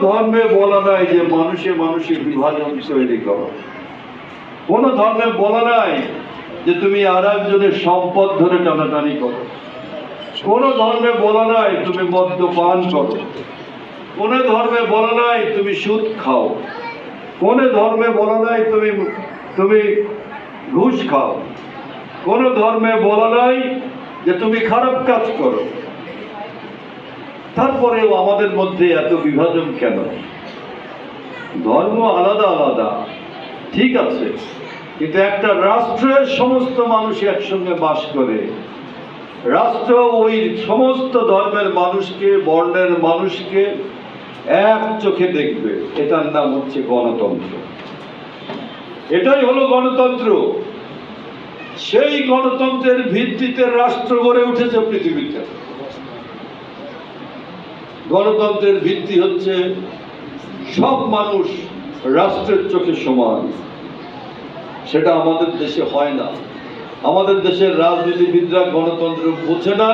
ধর্মে বলা নাই যে মানুষে মানুষে বিভাজন তৈরি করো কোন ধর্মে বলা নাই যে তুমি আর একজনের সম্পদ ধরে টানাটানি করো। কোন ধর্মে বলা নাই তুমি মদ্যপান করো। কোন ধর্মে বলা নাই তুমি সুদ খাও। কোন ধর্মে বলা নাই তুমি তুমি ঘুষ খাও। কোন ধর্মে বলা নাই যে তুমি খারাপ কাজ করো। তারপরেও আমাদের মধ্যে এত বিভাজন কেন? ধর্ম আলাদা আলাদা, ঠিক আছে, কিন্তু একটা রাষ্ট্রের সমস্ত মানুষ একসঙ্গে বাস করে। রাষ্ট্র ওই সমস্ত ধর্মের মানুষকে, বর্ণের মানুষকে এক চোখে দেখবে। এটার নাম হচ্ছে গণতন্ত্র। এটাই হলো গণতন্ত্র। সেই গণতন্ত্রের ভিত্তিতে রাষ্ট্র গড়ে উঠেছে পৃথিবীতে। গণতন্ত্রের ভিত্তি হচ্ছে সব মানুষ রাষ্ট্রের চোখে সমান। সেটা আমাদের দেশে হয় না। আমাদের দেশের রাজনীতিবিদরা গণতন্ত্র বোঝে না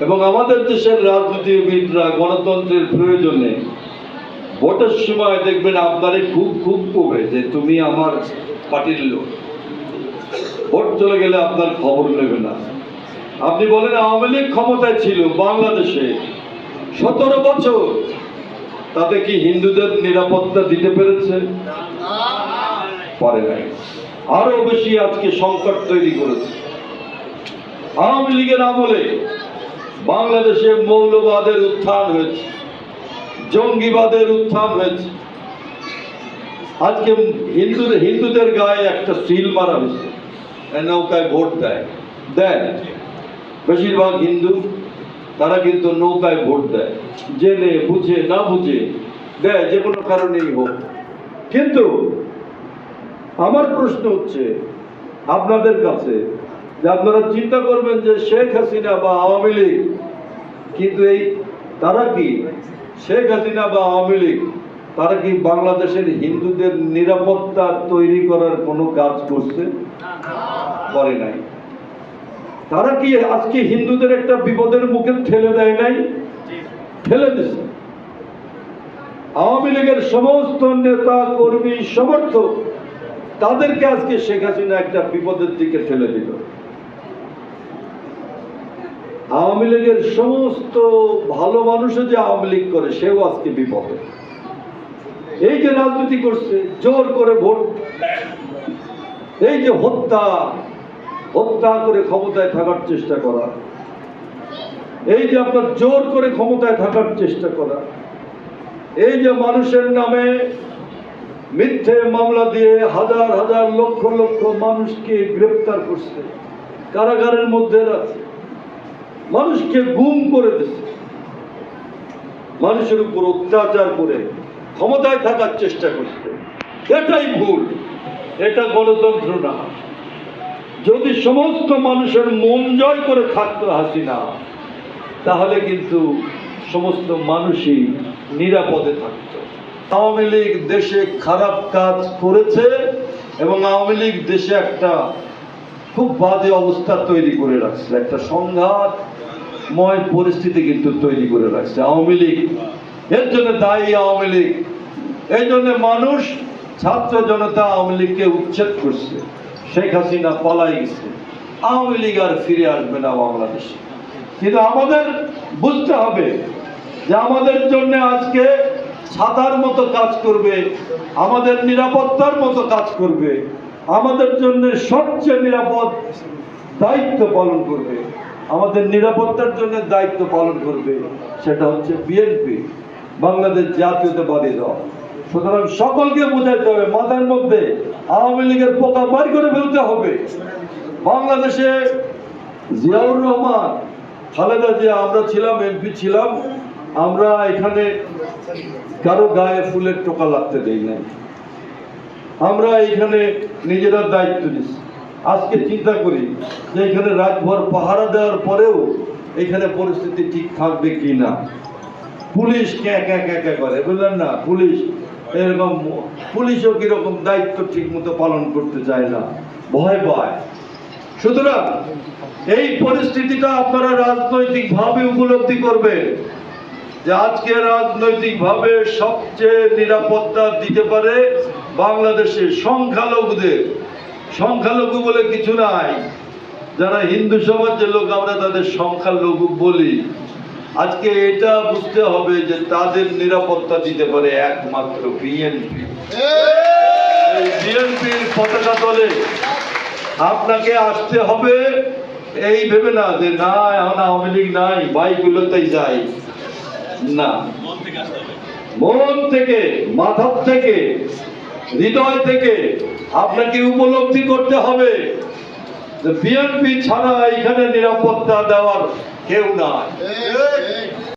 এবং আমাদের দেশের রাজনীতিবিদরা গণতন্ত্রের প্রয়োজনে ভোটের সময় দেখবেন আপনারে খুব খুব করবে যে তুমি আমার পার্টির লোক। ভোট চলে গেলে আপনার খবর নেবে না। আপনি বলেন আওয়ামী লীগ ক্ষমতায় ছিল বাংলাদেশে। সতেরো বছর। তাতে কি হিন্দুদের নিরাপত্তা দিতে পেরেছে? পারে নাই। আরও বেশি আজকে সংকট তৈরি করেছে। আওয়ামী লীগের আমলে বাংলাদেশে মৌলবাদের উত্থান হয়েছে। জঙ্গিবাদের উত্থান হয়েছে। আজকে হিন্দু হিন্দুদের গায়ে একটা সিল মারা হয়েছে। নৌকায় ভোট দেয়। দেয় বেশিরভাগ হিন্দু তারা কিন্তু নৌকায় ভোট দেয়। জেনে, বুঝে, না বুঝে দেয়, যে কোনো কারণেই হোক। কিন্তু আমার প্রশ্ন হচ্ছে আপনাদের কাছে যে আপনারা চিন্তা করবেন যে শেখ হাসিনা বা আওয়ামী লীগ, কিন্তু এই তারা কি শেখ হাসিনা বা আওয়ামী লীগ, তারা কি বাংলাদেশের হিন্দুদের নিরাপত্তা তৈরি করার কোনো কাজ করছে? করে নাই। তারা কি আজকে হিন্দুদের একটা বিপদের মুখে ঠেলে দেয় নাই? ঠেলে দিছে। আওয়ামী লীগের সমস্ত নেতা কর্মী সমর্থক তাদেরকে আজকে শেখ হাসিনা একটা বিপদের দিকে ঠেলে দিল। আওয়ামী লীগের সমস্ত ভালো মানুষও যে আওয়ামী লীগ করে সেও আজকে বিপদে। এই যে রাজনীতি করছে জোর করে ভোট এই যে হত্যা হত্যা করে ক্ষমতায় থাকার চেষ্টা করা। এই যে আপনার জোর করে ক্ষমতায় থাকার চেষ্টা করা। এই যে মানুষের নামে মিথ্যে মামলা দিয়ে হাজার হাজার, লক্ষ লক্ষ মানুষকে গ্রেপ্তার করছে। কারাগারের মধ্যে রাখছে। মানুষকে গুম করে দিচ্ছে। মানুষের উপর অত্যাচার করে ক্ষমতায় থাকার চেষ্টা করছে। এটাই ভুল। এটা গণতন্ত্র না। যদি সমস্ত মানুষের মন জয় করে থাকতো হাসিনা, তাহলে কিন্তু সমস্ত মানুষই নিরাপদে থাকতো। আওয়ামী লীগ দেশে খারাপ কাজ করেছে এবং আওয়ামী লীগ দেশে একটা খুব বাজে অবস্থা তৈরি করে রাখছে। একটা সংঘাতময় পরিস্থিতি কিন্তু তৈরি করে রাখছে আওয়ামী লীগ। এর জন্য দায়ী আওয়ামী লীগ। এই জন্য মানুষ, ছাত্র জনতা আওয়ামী লীগকে উচ্ছেদ করছে। শেখ হাসিনা পলাই গেছে। আওয়ামী লীগ আর ফিরে আসবে না বাংলাদেশে। কিন্তু আমাদের বুঝতে হবে যে আমাদের জন্য আজকে ছাতার মতো কাজ করবে, আমাদের নিরাপত্তার মতো কাজ করবে, আমাদের জন্য সবচেয়ে নিরাপদ দায়িত্ব পালন করবে, আমাদের নিরাপত্তার জন্য দায়িত্ব পালন করবে, সেটা হচ্ছে বিএনপি, বাংলাদেশ জাতীয়তাবাদী দল। সুতরাং সকলকে বোঝাইতে হবে, মাথার মধ্যে আওয়ামী লীগের পোকা বাড়ি করে ফেলতে হবে। বাংলাদেশে জিয়াউর রহমান, খালেদা জিয়া, আমরা ছিলাম, এমপি ছিলাম, আমরা এখানে কারও গায়ে ফুলের টোকা লাগতে দেই নাই। আমরা এখানে নিজেরা দায়িত্ব নিচ্ছি আজকে চিন্তা করি যে এখানে রাতভর পাহারা দেওয়ার পরেও এখানে পরিস্থিতি ঠিক থাকবে কি না পুলিশ ক্যাঁ ক্যা ক্যা করে, বুঝলেন না? পুলিশ এরকম পুলিশও কীরকম দায়িত্ব ঠিক মতো পালন করতে চায় না। ভয় পায় সুতরাং এই পরিস্থিতিটা আপনারা রাজনৈতিক ভাবে উপলব্ধি করবেন যে আজকে রাজনৈতিকভাবে সবচেয়ে নিরাপত্তা দিতে পারে বাংলাদেশের সংখ্যালঘুদের। সংখ্যালঘু বলে কিছু নাই। যারা হিন্দু সমাজের লোক, আমরা তাদের সংখ্যালঘু বলি। আজকে এটা বুঝতে হবে যে তাদের নিরাপত্তা দিতে পারে একমাত্র বিএনপি বিএনপির পতাকা তলে আপনাকে আসতে হবে। এই ভেবে না যে না, এখন আওয়ামী লীগ নাই বাইকগুলোতেই যাই। না। মন থেকে, মাথার থেকে, হৃদয় থেকে আপনাকে উপলব্ধি করতে হবে যে বিএনপি ছাড়া এখানে নিরাপত্তা দেওয়ার কেউ নাই